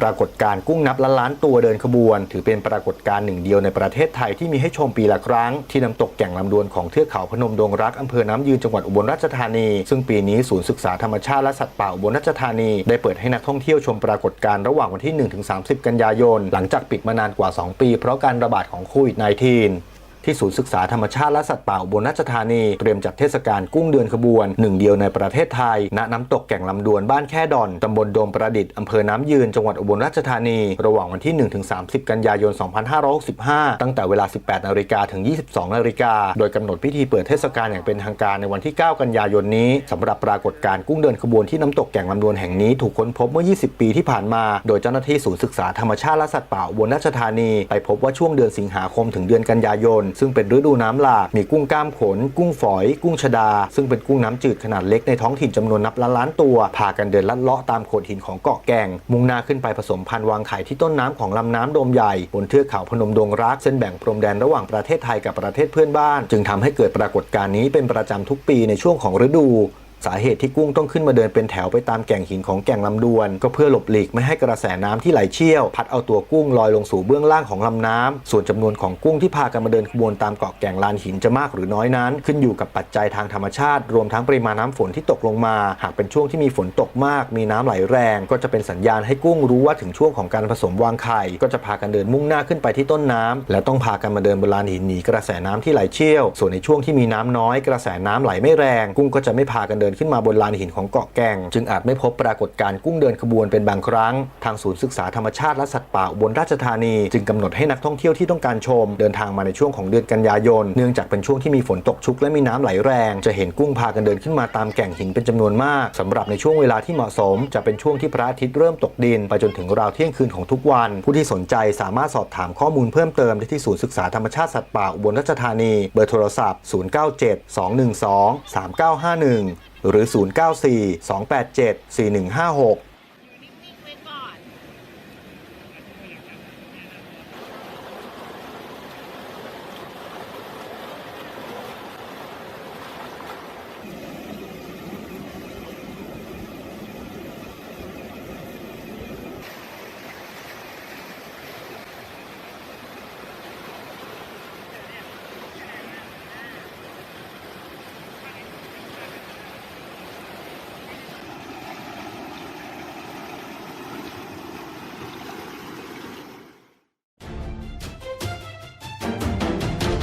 ปรากฏการกุ้งนับล้านล้านตัวเดินขบวน ถือเป็นปรากฏการณ์หนึ่งเดียวในประเทศไทยที่มีให้ชมปีละครั้ง ที่น้ำตกแก่งลำดวนของเทือกเขาพนมดงรักอำเภอน้ำยืนจังหวัดอุบลราชธานี ซึ่งปีนี้ศูนย์ศึกษาธรรมชาติและสัตว์ป่าอุบลราชธานี ได้เปิดให้นักท่องเที่ยวชมปรากฏการณ์ระหว่างวันที่ 1-30 กันยายน หลังจากปิดมานานกว่า 2 ปี เพราะการระบาดของโควิด -19 ที่ศูนย์ศึกษาธรรมชาติและสัตว์ป่าอุบลราชธานี เตรียมจัดเทศกาลกุ้งเดือนขบวนหนึ่งเดียวในประเทศไทย ณ น้ำตกแก่งลำดวนบ้านแค่ดอน ตำบลโดมประดิษฐ์ อำเภอน้ำยืน จังหวัดอุบลราชธานี ระหว่างวันที่ 1-30 กันยายน 2565 ตั้งแต่เวลา 18 นาฬิกาถึง 22 นาฬิกา โดยกำหนดพิธีเปิดเทศกาลอย่างเป็นทางการในวันที่ 9 กันยายนนี้สำหรับปรากฏการณ์กุ้งเดินขบวนที่น้ำตกแก่งลำดวนแห่งนี้ถูกค้นพบเมื่อ 20 ปีที่ผ่านมา โดยเจ้าหน้าที่ศูนย์ศึกษาธรรมชาติและสัตว์ป่าอุบลราชธานี ไปพบว่าช่วงเดือนสิงหาคมถึงเดือนกันยายนซึ่งเป็นฤดูน้ำหลาก มีกุ้งกล้ามขน กุ้งฝอย กุ้งชะดา ซึ่งเป็นกุ้งน้ำจืดขนาดเล็กในท้องถิ่นจำนวนนับล้านล้านตัว พากันเดินลัดเลาะตามโขดหินของเกาะแก่ง มุ่งหน้าขึ้นไปผสมพันธุ์วางไข่ที่ต้นน้ำของลำน้ำโดมใหญ่ บนเทือกเขาพนมดงรัก เส้นแบ่งพรมแดนระหว่างประเทศไทยกับประเทศเพื่อนบ้าน จึงทำให้เกิดปรากฏการณ์นี้เป็นประจำทุกปีในช่วงของฤดู สาเหตุที่กุ้งต้องขึ้นมาเดินเป็นแถวไปตามแก่งหินของแก่งลำดวน ก็เพื่อหลบหลีกไม่ให้กระแสน้ำที่ไหลเชี่ยว พัดเอาตัวกุ้งลอยลงสู่เบื้องล่างของลำน้ำส่วนจำนวนของกุ้งที่พากันมาเดินขบวนตามเกาะแก่งลานหินจะมากหรือน้อยนั้น ขึ้นอยู่กับปัจจัยทางธรรมชาติ รวมทั้งปริมาณน้ำฝนที่ตกลงมา หากเป็นช่วงที่มีฝนตกมาก มีน้ำไหลแรง ก็จะเป็นสัญญาณให้กุ้งรู้ว่าถึงช่วงของการผสมวางไข่ก็จะพากันเดินมุ่งหน้าขึ้นไปที่ต้นน้ำและต้องพากันมาเดินบนลานหินหนีกระแสน้ำที่ไหลเชี่ยว ส่วนในช่วงที่มีน้ำน้อยกระแสน้ำไหลไม่แรง กุ้งก็จะไม่พากันเดินขึ้นมาบนลานหินของเกาะแกง จึงอาจไม่พบปรากฏการ์กุ้งเดินขบวนเป็นบางครั้ง ทางศูนย์ศึกษาธรรมชาติและสัตว์ป่าอุบลราชธานี จึงกำหนดให้นักท่องเที่ยวที่ต้องการชม เดินทางมาในช่วงของเดือนกันยายน เนื่องจากเป็นช่วงที่มีฝนตกชุกและมีน้ำไหลแรง จะเห็นกุ้งพากันเดินขึ้นมาตามแก่งหินเป็นจำนวนมากสำหรับในช่วงเวลาที่เหมาะสม จะเป็นช่วงที่พระอาทิตย์เริ่มตกดิน ไปจนถึงราวเที่ยงคืนของทุกวัน ผู้ที่สนใจสามารถสอบถามข้อมูลเพิ่มเติมได้ที่ศูนย์ศึกษาธรรมชาติสัตว์ป่าอุบลราชธานี เบอร์โทรศัพท์ 097 212 3951หรือ 094 287 4156